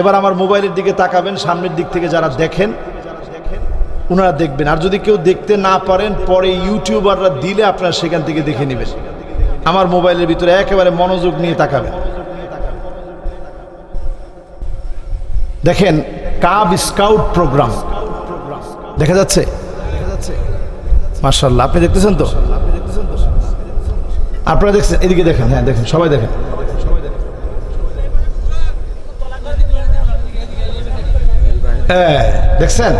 এবার আমার মোবাইলের দিকে তাকাবেন, সামনের দিক থেকে যারা দেখেন ওনারা দেখবেন। আর যদি কেউ দেখতে না পারেন, পরে ইউটিউবাররা দিলে আপনারা সেখান থেকে দেখে নেবেন। আমার মোবাইলের ভিতরে একেবারে মনোযোগ নিয়ে তাকাবেন। দেখেন, কাব স্কাউট প্রোগ্রাম। দেখা যাচ্ছে? মার্শাল্লাহ আপনি দেখতেছেন তো? আপনারা দেখছেন? এদিকে দেখেন হ্যাঁ দেখেন, সবাই দেখেন। হ্যাঁ দেখছেন?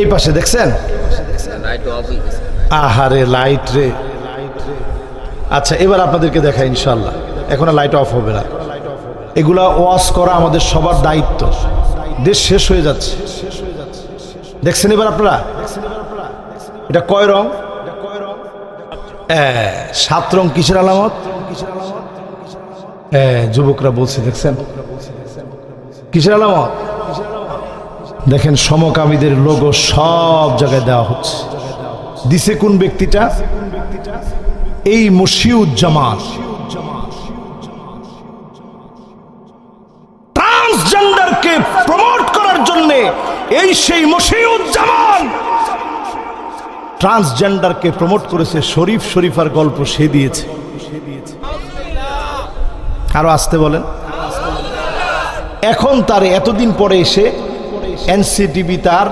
এই পাশে দেখছেন? আহারে লাইট রে। আচ্ছা এবার আপনাদেরকে দেখাই ইনশাল্লাহ এখন লাইট অফ হবে না। এগুলা ওয়াশ করা আমাদের সবার দায়িত্ব। দেশ শেষ হয়ে যাচ্ছে। দেখছেন এবার আপনারা? এটা কয় রং? হ্যাঁ, সাত রং কিসের আলামত? হ্যাঁ, যুবকরা বলছে দেখছেন? কিসের আলামত? দেখেন সমকামীদের লোগো সব জায়গায় দেওয়া হচ্ছে। দিছে কোন ব্যক্তিটা? এই মশিউজ্জামান ট্রান্সজেন্ডারকে প্রমোট করার জন্য এই সেই মশিউজ্জামান ট্রান্সজেন্ডারকে প্রমোট করেছে শরীফ শরীফার গল্প সে দিয়েছে। আরও আসতে বলেন। এখন তার এতদিন পরে এসে এনসিটিভি তার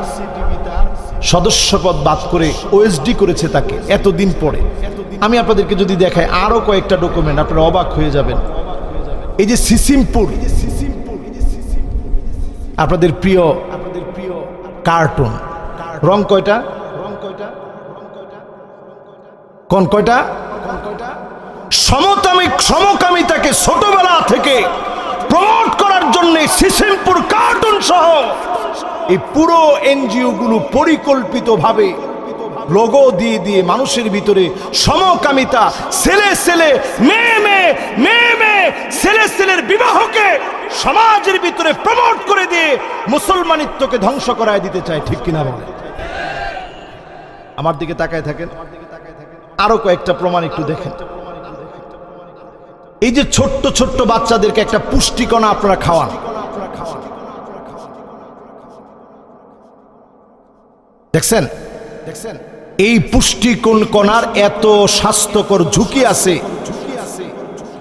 সদস্যপদ বাদ করে ওএসডি করেছে তাকে, এতদিন পরে। আমি আপনাদেরকে যদি দেখাই আরও কয়েকটা ডকুমেন্ট আপনারা অবাক হয়ে যাবেন। এই যে সিসিমপুর, আপনাদের প্রিয় আপনাদের প্রিয় কার্টুন। রং কয়টা? রং কয়টা কোন কয়টা? সমতামিক সমকামিতাকে ছোটবেলা থেকে প্রমোট জন্য সিসিমপুর কার্টুন সহ এই পুরো এনজিও গুলো পরিকল্পিতভাবে লোগো দিয়ে দিয়ে মানুষের ভিতরে সমকামিতা, ছেলে ছেলে, মেয়ে মেয়ে মেয়ে মেয়ে, ছেলে ছেলের বিবাহকে সমাজের ভিতরে প্রমোট করে দিয়ে মুসলমানিত্বকে ধ্বংস করায় দিতে চায়, ঠিক কিনা বলে আমার দিকে তাকায় থাকেন। আরও কয়েকটা প্রমাণ একটু দেখেন। এই যে ছোট্ট ছোট্ট বাচ্চাদেরকে একটা পুষ্টিকণা আপনারা খাওয়ান। দেখছেন? দেখছেন? এই পুষ্টিকোণ কণার এত স্বাস্থ্যকর ঝুঁকি আছে।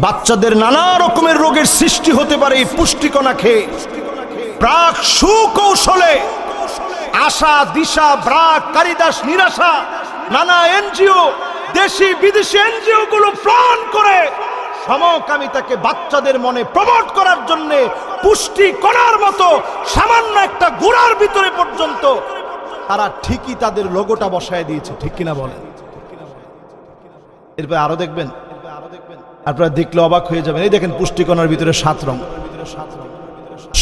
বাচ্চাদের নানা রকমের রোগের সৃষ্টি হতে পারে এই পুষ্টিকণা খেয়ে। প্রাক সুকৌশলে আশা, দিশা, ব্রাক কারিদাস নিরাশা, নানা এনজিও দেশি বিদেশি এনজিও গুলো প্রাণ করে সমকামিতাকে বাচ্চাদের মনে প্রমোট করার জন্য পুষ্টি করার মতো সামান্য একটা গুড়ার ভিতরে পর্যন্ত তারা ঠিকই তাদের লোগোটা বসায় দিয়েছে, ঠিক কিনা বলেন? এরপর আরও দেখবেন, আপনারা দেখলে অবাক হয়ে যাবেন। এই দেখেন পুষ্টিকণার ভিতরে সাত রং।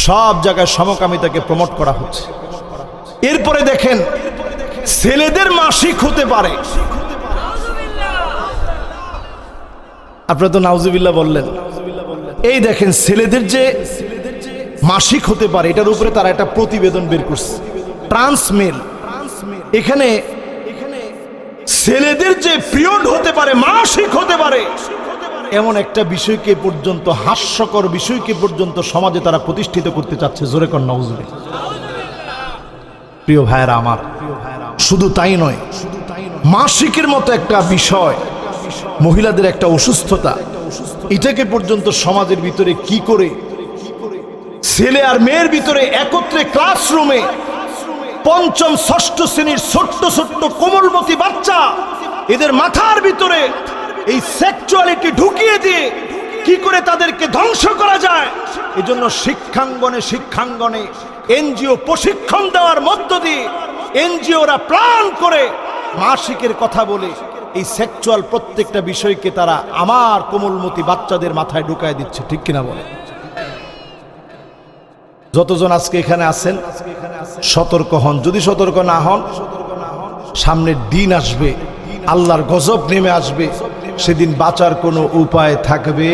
সব জায়গায় সমকামিতাকে প্রমোট করা হচ্ছে। এরপরে দেখেন, ছেলেদের মাসিক হতে পারে। আপনারা তো নাউজুবিল্লাহ বললেন। এই দেখেন, ছেলেদের যে মাসিক হতে পারে, এটার উপরে তারা একটা প্রতিবেদন বের করছে। ট্রান্সমেল। এখানে ছেলেদের যে পিরিয়ড হতে পারে, মাসিক হতে পারে, এমন একটা বিষয়কে পর্যন্ত, হাস্যকর বিষয়কে পর্যন্ত সমাজে তারা প্রতিষ্ঠিত করতে চাচ্ছে। জোরে কর নওজুবিল্লাহ প্রিয় ভাইয়েরা আমার, শুধু তাই নয়, মাসিকের মতো একটা বিষয় মহিলাদের একটা অসুস্থতা। এটাকে পর্যন্ত সমাজের ভিতরে কি করে? ছেলে আর মেয়ের ভিতরে একত্রে ক্লাসরুমে পঞ্চম, ষষ্ঠ শ্রেণির ছোট্ট ছোট্ট কোমলমতি বাচ্চা, এদের মাথার ভিতরে এই সেক্সুয়ালিটি ঢুকিয়ে দিয়ে কি করে তাদেরকে ধ্বংস করা যায়? এজন্য শিক্ষাঙ্গনে শিক্ষাঙ্গনে এনজিও প্রশিক্ষণ দেওয়ার মধ্য দিয়ে এনজিওরা প্রাণ করে মাসিকের কথা বলে এই সেক্সুয়াল প্রত্যেকটা বিষয়কে তারা আমার কোমলমতি বাচ্চাদের মাথায় ঢুকায় দিচ্ছে, ঠিক কিনা বলে যতজন আজকে এখানে আছেন, সতর্ক হন। যদি সতর্ক না হন, সামনের দিন আসবে, আল্লাহর গজব নেমে আসবে, সেদিন বাঁচার কোনো উপায় থাকবে?